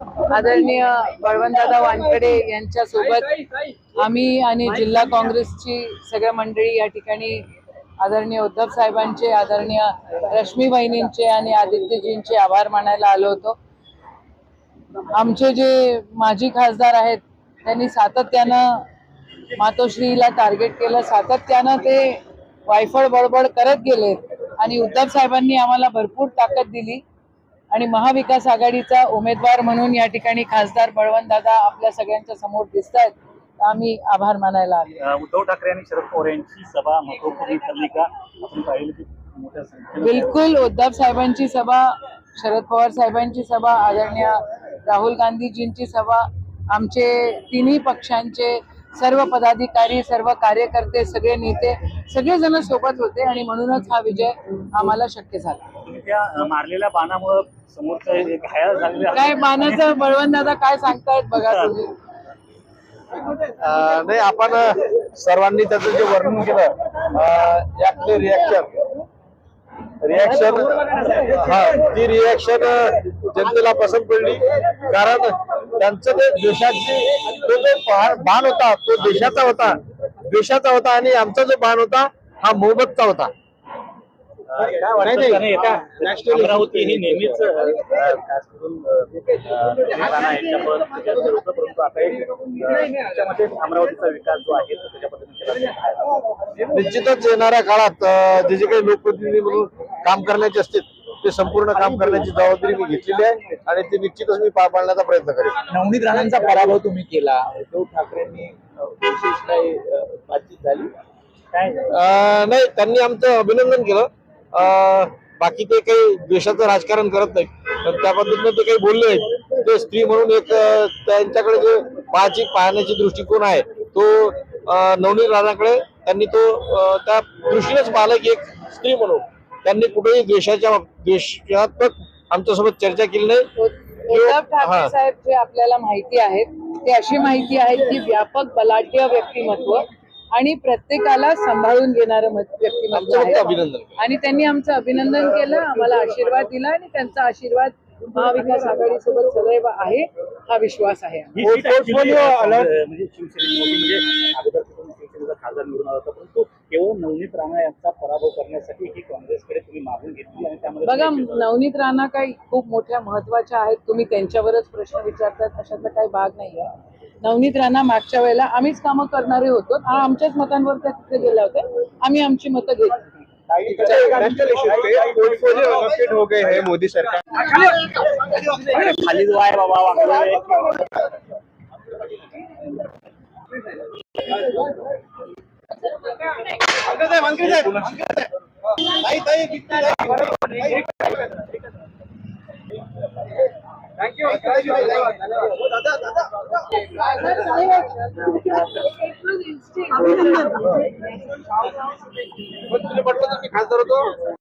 आदरणीय बळवंतदादा वानकडे यांच्यासोबत आम्ही आणि जिल्हा काँग्रेसची सगळ्या मंडळी या ठिकाणी आदरणीय उद्धव साहेबांचे आदरणीय रश्मी बहिणींचे आणि आदित्यजींचे आभार मानायला आलो होतो. आमचे जे माजी खासदार आहेत त्यांनी सातत्यानं मातोश्रीला टार्गेट केलं. सातत्यानं ते वायफळ बडबड करत गेलेत आणि उद्धव साहेबांनी आम्हाला भरपूर ताकद दिली. आणि महाविकास आघाडीचा उमेदवार म्हणून या ठिकाणी खासदार बळवंतदादा आपल्या सगळ्यांच्या समोर दिसत आहेत आम्ही आभार मानायला आले. उद्धव ठाकरे आणि शरद पवार यांची सभा महत्त्वपूर्ण ठरली का? आपण पाहिलं की बिलकुल उद्धव साहेबांची सभा शरद पवार साहेबांची सभा आदरणीय राहुल गांधीजींची सभा आमचे तिन्ही पक्षांचे सर्व पदाधिकारी सर्व कार्यकर्ते सगळे नेते सगळेजण सोबत होते आणि म्हणूनच हा विजय आम्हाला शक्य झाला. त्या मारलेल्या बाणामुळे समोरचं एक घायल झालेले काय बाणाचं बळवंत दादा काय सांगतायत बघा तुम्ही. नाही आपण सर्वांनी त्याचं जे वर्णन केलं अं, यातले रिॲक्शन रिॲक्शन हा ती रिॲक्शन जनतेला पसंत पडली. कारण त्यांचं ते देशाची तो जो बाण होता तो देशाचा होता देशाचा होता आणि आमचा जो बाण होता हा मोहब्बतचा होता. अमरावती ही नेहमीच अमरावतीचा विकास जो आहे. निश्चितच येणाऱ्या काळात जे जे काही लोकप्रतिनिधी म्हणून काम करण्याचे असतील ते संपूर्ण काम करण्याची जबाबदारी मी घेतलेली आहे आणि ते निश्चितच मी पार पाडण्याचा प्रयत्न करेन. नवनीत राणांचा पराभव तुम्ही केला. उद्धव ठाकरेंनी विशेष काही बातचीत झाली? काय नाही त्यांनी आमचं अभिनंदन केलं. अं, बाकी ते काही देशाचं राजकारण करत नाही तर त्या पद्धतीने ते काही बोलले नाहीत. ते स्त्री म्हणून एक त्यांच्याकडे जे पाहायची पाहण्याची दृष्टिकोन आहे तो नवनीत राणाकडे त्यांनी तो त्या दृष्टीनेच पाहिलं की एक स्त्री म्हणून. त्यांनी कुठेही देशाच्या देशात्मक आमच्यासोबत चर्चा केली नाही उद्धव हा. ठाकरे साहेब जे आपल्याला माहिती आहेत ते अशी माहिती आहे की व्यापक बलाढ्य व्यक्तिमत्व आणि प्रत्येकाला सांभाळून घेणारं मत- व्यक्तिमत्व आहे अभिनंदन. आणि त्यांनी आमचं अभिनंदन केलं आम्हाला आशीर्वाद दिला आणि त्यांचा आशीर्वाद महाविकास आघाडी सोबत सदैव आहे हा विश्वास आहे ही म्हणजे म्हणजे शिवसेनेचा खासदार निवडून आला होता परंतु केवळ नवनीत राणा यांचा पराभव करण्यासाठी ही काँग्रेसकडे तुम्ही मागून घेतली आणि त्यामध्ये बघा. नवनीत राणा काही खूप मोठ्या महत्त्वाच्या आहेत. तुम्ही त्यांच्यावरच प्रश्न विचारतात अशातला काही भाग नाही आहे नवनीत राणा मागच्या वेळेला आम्हीच कामं करणारे होतो. हा आमच्याच मतांवर त्या तिथे गेल्या होत्या. आम्ही आमची मतं घेतली. हो गए हैं मोदी सरकार. जो थँक्यू बाबा वाकडे. म्हटलं तर मी खासदार होतो